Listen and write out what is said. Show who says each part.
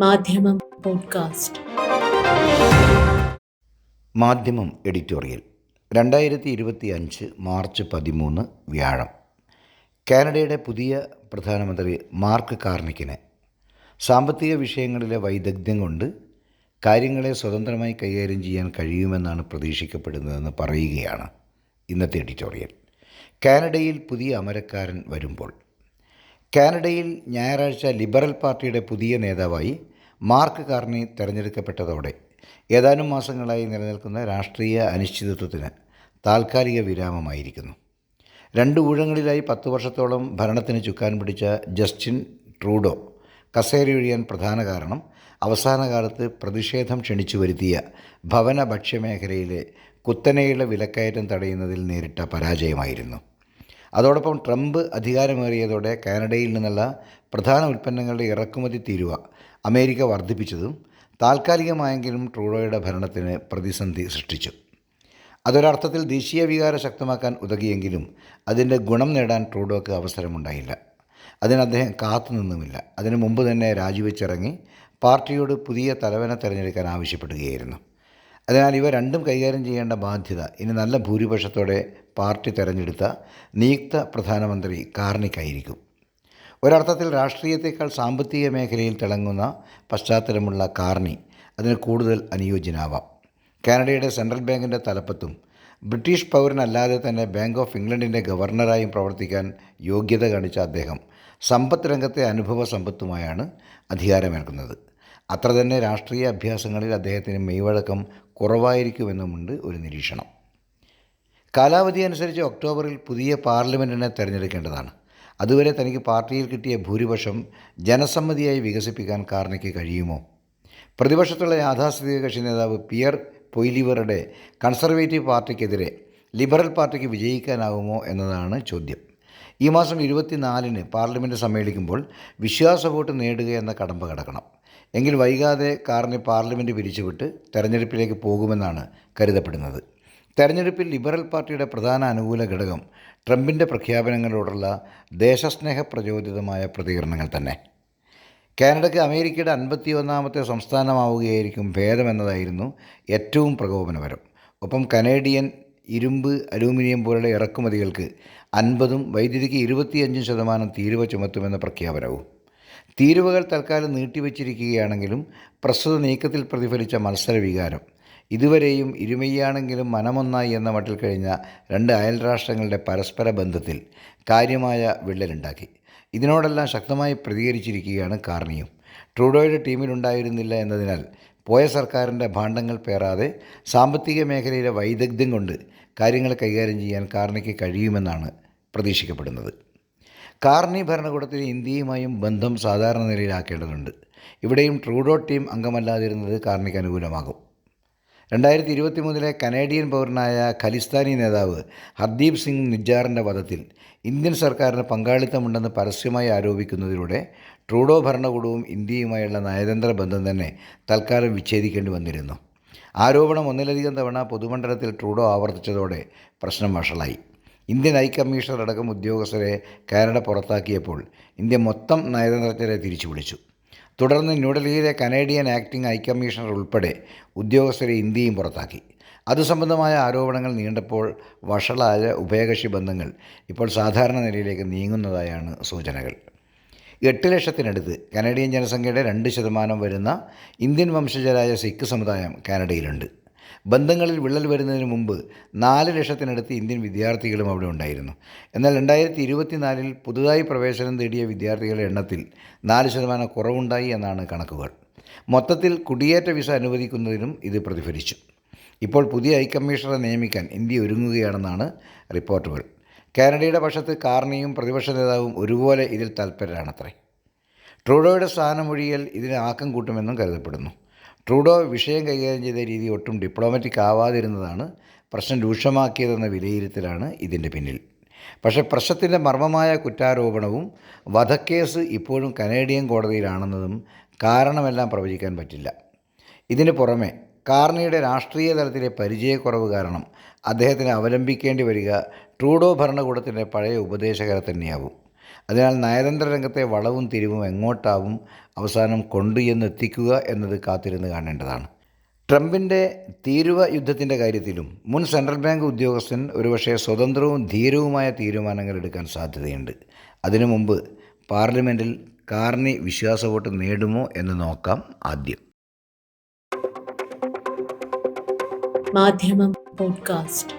Speaker 1: മാധ്യമം പോഡ്കാസ്റ്റ്.
Speaker 2: മാധ്യമം എഡിറ്റോറിയൽ. രണ്ടായിരത്തി ഇരുപത്തി അഞ്ച് മാർച്ച് പതിമൂന്ന് വ്യാഴം. കാനഡയുടെ പുതിയ പ്രധാനമന്ത്രി മാർക്ക് കാർണിക്കിന്. സാമ്പത്തിക വിഷയങ്ങളിലെ വൈദഗ്ധ്യം കൊണ്ട് കാര്യങ്ങളെ സ്വതന്ത്രമായി കൈകാര്യം ചെയ്യാൻ കഴിയുമെന്നാണ് പ്രതീക്ഷിക്കപ്പെടുന്നതെന്ന് പറയുകയാണ് ഇന്നത്തെ എഡിറ്റോറിയൽ. കാനഡയിൽ പുതിയ അമരക്കാരൻ വരുമ്പോൾ കാനഡയിൽ ഞായറാഴ്ച ലിബറൽ പാർട്ടിയുടെ പുതിയ നേതാവായി മാർക്ക് കാർണി തെരഞ്ഞെടുക്കപ്പെട്ടതോടെ ഏതാനും മാസങ്ങളായി നിലനിൽക്കുന്ന രാഷ്ട്രീയ അനിശ്ചിതത്വത്തിന് താൽക്കാലിക വിരാമമായിരിക്കുന്നു. രണ്ട് ഊഴങ്ങളിലായി പത്ത് വർഷത്തോളം ഭരണത്തിന് ചുക്കാൻ പിടിച്ച ജസ്റ്റിൻ ട്രൂഡോ കസേരയൊഴിയാൻ പ്രധാന കാരണം അവസാന കാലത്ത് പ്രതിഷേധം ക്ഷണിച്ചു വരുത്തിയ ഭവന ഭക്ഷ്യമേഖലയിലെ കുത്തനെയുള്ള വിലക്കയറ്റം തടയുന്നതിൽ നേരിട്ട പരാജയമായിരുന്നു. അതോടൊപ്പം ട്രംപ് അധികാരമേറിയതോടെ കാനഡയിൽ നിന്നുള്ള പ്രധാന ഉൽപ്പന്നങ്ങളുടെ ഇറക്കുമതി തീരുവ അമേരിക്ക വർദ്ധിപ്പിച്ചതും താൽക്കാലികമായെങ്കിലും ട്രൂഡോയുടെ ഭരണത്തിന് പ്രതിസന്ധി സൃഷ്ടിച്ചു. അതൊരർത്ഥത്തിൽ ദേശീയ വികാരം ശക്തമാക്കാൻ ഉതകിയെങ്കിലും അതിന്റെ ഗുണം നേടാൻ ട്രൂഡോക്ക് അവസരമുണ്ടായില്ല. അതിന് അദ്ദേഹം കാത്തുനിന്നുമില്ല അതിനു മുമ്പ് തന്നെ രാജിവെച്ചിറങ്ങി പാർട്ടിയോട് പുതിയ തലവനെ തിരഞ്ഞെടുക്കാൻ ആവശ്യപ്പെടുകയായിരുന്നു. അതിനാൽ ഇവ രണ്ടും കൈകാര്യം ചെയ്യേണ്ട ബാധ്യത ഇനി നല്ല ഭൂരിപക്ഷത്തോടെ പാർട്ടി തെരഞ്ഞെടുത്ത നിയുക്ത പ്രധാനമന്ത്രി കാർണിക്കായിരിക്കും. ഒരർത്ഥത്തിൽ രാഷ്ട്രീയത്തെക്കാൾ സാമ്പത്തിക മേഖലയിൽ തിളങ്ങുന്ന പശ്ചാത്തലമുള്ള കാർണി അതിന് കൂടുതൽ അനുയോജ്യനാവാം. കാനഡയുടെ സെൻട്രൽ ബാങ്കിന്റെ തലപ്പത്തും ബ്രിട്ടീഷ് പൗരനല്ലാതെ തന്നെ ബാങ്ക് ഓഫ് ഇംഗ്ലണ്ടിന്റെ ഗവർണറായും പ്രവർത്തിക്കാൻ യോഗ്യത കാണിച്ച അദ്ദേഹം സമ്പത്ത് രംഗത്തെ അനുഭവ സമ്പത്തുമായാണ് അധികാരമേൽക്കുന്നത്. അത്ര തന്നെ രാഷ്ട്രീയ അഭ്യാസങ്ങളിൽ അദ്ദേഹത്തിന് മെയ്വഴക്കം കുറവായിരിക്കുമെന്നുമുണ്ട് ഒരു നിരീക്ഷണം. കാലാവധി അനുസരിച്ച് ഒക്ടോബറിൽ പുതിയ പാർലമെന്റിനെ തിരഞ്ഞെടുക്കേണ്ടതാണ്. അതുവരെ തനിക്ക് പാർട്ടിയിൽ കിട്ടിയ ഭൂരിപക്ഷം ജനസമ്മതിയായി വികസിപ്പിക്കാൻ കാർണയ്ക്ക് കഴിയുമോ? പ്രതിപക്ഷത്തുള്ള യാഥാസ്ഥിതിക കക്ഷി നേതാവ് പിയർ പൊയ്ലിവറുടെ കൺസർവേറ്റീവ് പാർട്ടിക്കെതിരെ ലിബറൽ പാർട്ടിക്ക് വിജയിക്കാനാകുമോ എന്നതാണ് ചോദ്യം. ഈ മാസം ഇരുപത്തിനാലിന് പാർലമെന്റ് സമ്മേളിക്കുമ്പോൾ വിശ്വാസ വോട്ട് നേടുക എന്ന കടമ്പ കടക്കണം. എങ്കിൽ വൈകാതെ കാറിനെ പാർലമെന്റ് പിരിച്ചുവിട്ട് തെരഞ്ഞെടുപ്പിലേക്ക് പോകുമെന്നാണ് കരുതപ്പെടുന്നത്. തെരഞ്ഞെടുപ്പിൽ ലിബറൽ പാർട്ടിയുടെ പ്രധാന അനുകൂല ഘടകം ട്രംപിന്റെ പ്രഖ്യാപനങ്ങളോടുള്ള ദേശസ്നേഹ പ്രചോദിതമായ പ്രതികരണങ്ങൾ തന്നെ. കാനഡയ്ക്ക് അമേരിക്കയുടെ അൻപത്തി ഒന്നാമത്തെ സംസ്ഥാനമാവുകയായിരിക്കും ഭേദമെന്നതായിരുന്നു ഏറ്റവും പ്രകോപനപരം. ഒപ്പം കനേഡിയൻ ഇരുമ്പ് അലൂമിനിയം പോലുള്ള ഇറക്കുമതികൾക്ക് അൻപതും വൈദ്യുതിക്ക് ഇരുപത്തിയഞ്ചും ശതമാനം തീരുവ ചുമത്തുമെന്ന പ്രഖ്യാപനവും. തീരുവകൾ തൽക്കാലം നീട്ടിവച്ചിരിക്കുകയാണെങ്കിലും പ്രസ്തുത നീക്കത്തിൽ പ്രതിഫലിച്ച മത്സരവികാരം. ഇതുവരെയും ഇരുമയ്യാണെങ്കിലും മനമൊന്നായി എന്ന മട്ടിൽ കഴിഞ്ഞ രണ്ട് അയൽ രാഷ്ട്രങ്ങളുടെ പരസ്പര ബന്ധത്തിൽ കാര്യമായ വിള്ളലുണ്ടാക്കി. ഇതിനോടെല്ലാം ശക്തമായി പ്രതികരിച്ചിരിക്കുകയാണ് കാർണിയും. ട്രൂഡോയുടെ ടീമിലുണ്ടായിരുന്നില്ല എന്നതിനാൽ പോയ സർക്കാരിന്റെ ഭാണ്ഡങ്ങൾ പേറാതെ സാമ്പത്തിക മേഖലയിലെ വൈദഗ്ധ്യം കൊണ്ട് കാര്യങ്ങൾ കൈകാര്യം ചെയ്യാൻ കാർണിക്ക് കഴിയുമെന്നാണ് പ്രതീക്ഷിക്കപ്പെടുന്നത്. കാർണി ഭരണകൂടത്തിന് ഇന്ത്യയുമായും ബന്ധം സാധാരണ നിലയിലാക്കേണ്ടതുണ്ട്. ഇവിടെയും ട്രൂഡോ ടീം അംഗമല്ലാതിരുന്നത് കാർണിക്ക് അനുകൂലമാകും. രണ്ടായിരത്തി ഇരുപത്തി മൂന്നിലെ കനേഡിയൻ പൗരനായ ഖലിസ്ഥാനി നേതാവ് ഹർദീപ് സിംഗ് നിജാറിന്റെ വധത്തിൽ ഇന്ത്യൻ സർക്കാരിന് പങ്കാളിത്തമുണ്ടെന്ന് പരസ്യമായി ആരോപിക്കുന്നതിലൂടെ ട്രൂഡോ ഭരണകൂടവും ഇന്ത്യയുമായുള്ള നയതന്ത്ര ബന്ധം തന്നെ തൽക്കാലം വിച്ഛേദിക്കേണ്ടി വന്നിരുന്നു. ആരോപണം ഒന്നിലധികം തവണ പൊതുമണ്ഡലത്തിൽ ട്രൂഡോ ആവർത്തിച്ചതോടെ പ്രശ്നം വഷളായി. ഇന്ത്യൻ ഹൈക്കമ്മീഷണർ അടക്കം ഉദ്യോഗസ്ഥരെ കാനഡ പുറത്താക്കിയപ്പോൾ ഇന്ത്യ മൊത്തം നയതന്ത്രജ്ഞരെ തിരിച്ചു വിളിച്ചു. തുടർന്ന് ന്യൂഡൽഹിയിലെ കനേഡിയൻ ആക്ടിംഗ് ഹൈക്കമ്മീഷണർ ഉൾപ്പെടെ ഉദ്യോഗസ്ഥരെ ഇന്ത്യയും പുറത്താക്കി. അത് സംബന്ധമായ ആരോപണങ്ങൾ നീണ്ടപ്പോൾ വഷളായ ഉഭയകക്ഷി ബന്ധങ്ങൾ ഇപ്പോൾ സാധാരണ നിലയിലേക്ക് നീങ്ങുന്നതായാണ് സൂചനകൾ. എട്ട് ലക്ഷത്തിനടുത്ത് കനേഡിയൻ ജനസംഖ്യയുടെ രണ്ട് ശതമാനം വരുന്ന ഇന്ത്യൻ വംശജരായ സിഖ് സമുദായം കാനഡയിലുണ്ട്. ബന്ധങ്ങളിൽ വിള്ളൽ വരുന്നതിന് മുമ്പ് നാല് ലക്ഷത്തിനടുത്ത് ഇന്ത്യൻ വിദ്യാർത്ഥികളും അവിടെ ഉണ്ടായിരുന്നു. എന്നാൽ രണ്ടായിരത്തി ഇരുപത്തിനാലിൽ പുതുതായി പ്രവേശനം നേടിയ വിദ്യാർത്ഥികളുടെ എണ്ണത്തിൽ നാല് ശതമാനം കുറവുണ്ടായി എന്നാണ് കണക്കുകൾ. മൊത്തത്തിൽ കുടിയേറ്റ വിസ അനുവദിക്കുന്നതിനും ഇത് പ്രതിഫലിച്ചു. ഇപ്പോൾ പുതിയ ഹൈക്കമ്മീഷണറെ നിയമിക്കാൻ ഇന്ത്യ ഒരുങ്ങുകയാണെന്നാണ് റിപ്പോർട്ടുകൾ. കാനഡയുടെ പക്ഷത്ത് കാർണിയും പ്രതിപക്ഷ നേതാവും ഒരുപോലെ ഇതിൽ തൽപരരാണത്രേ. ട്രൂഡോയുടെ സ്ഥാനമൊഴിയൽ ഇതിന് ആക്കം കൂട്ടുമെന്നും കരുതപ്പെടുന്നു. ട്രൂഡോ വിഷയം കൈകാര്യം ചെയ്ത രീതി ഒട്ടും ഡിപ്ലോമാറ്റിക് ആവാതിരുന്നതാണ്. പ്രശ്നം രൂക്ഷമാക്കിയതെന്ന വിലയിരുത്തലാണ് ഇതിന്റെ പിന്നിൽ. പക്ഷേ പ്രശ്നത്തിന്റെ മർമ്മമായ കുറ്റാരോപണവും വധക്കേസ് ഇപ്പോഴും കനേഡിയൻ കോടതിയിലാണെന്നതും കാരണമെല്ലാം പ്രവചിക്കാൻ പറ്റില്ല. ഇതിന് പുറമെ കാർണിയുടെ രാഷ്ട്രീയ തലത്തിലെ പരിചയക്കുറവ് കാരണം അദ്ദേഹത്തിന് അവലംബിക്കേണ്ടി വരിക ട്രൂഡോ ഭരണകൂടത്തിന്റെ പഴയ ഉപദേശകരെ തന്നെയാവും. അതിനാൽ നയതന്ത്ര രംഗത്തെ വളവും തിരിവും എങ്ങോട്ടാവും അവസാനം കൊണ്ടു എന്നെത്തിക്കുക എന്നത് കാത്തിരുന്ന് കാണേണ്ടതാണ്. ട്രംപിന്റെ തീരുവ യുദ്ധത്തിന്റെ കാര്യത്തിലും മുൻ സെൻട്രൽ ബാങ്ക് ഉദ്യോഗസ്ഥൻ ഒരുപക്ഷെ സ്വതന്ത്രവും ധീരവുമായ തീരുമാനങ്ങൾ എടുക്കാൻ സാധ്യതയുണ്ട്. അതിനു മുമ്പ് പാർലമെന്റിൽ കാർണി വിശ്വാസ വോട്ട് നേടുമോ എന്ന് നോക്കാം ആദ്യം.
Speaker 1: മാധ്യമം പോഡ്കാസ്റ്റ്.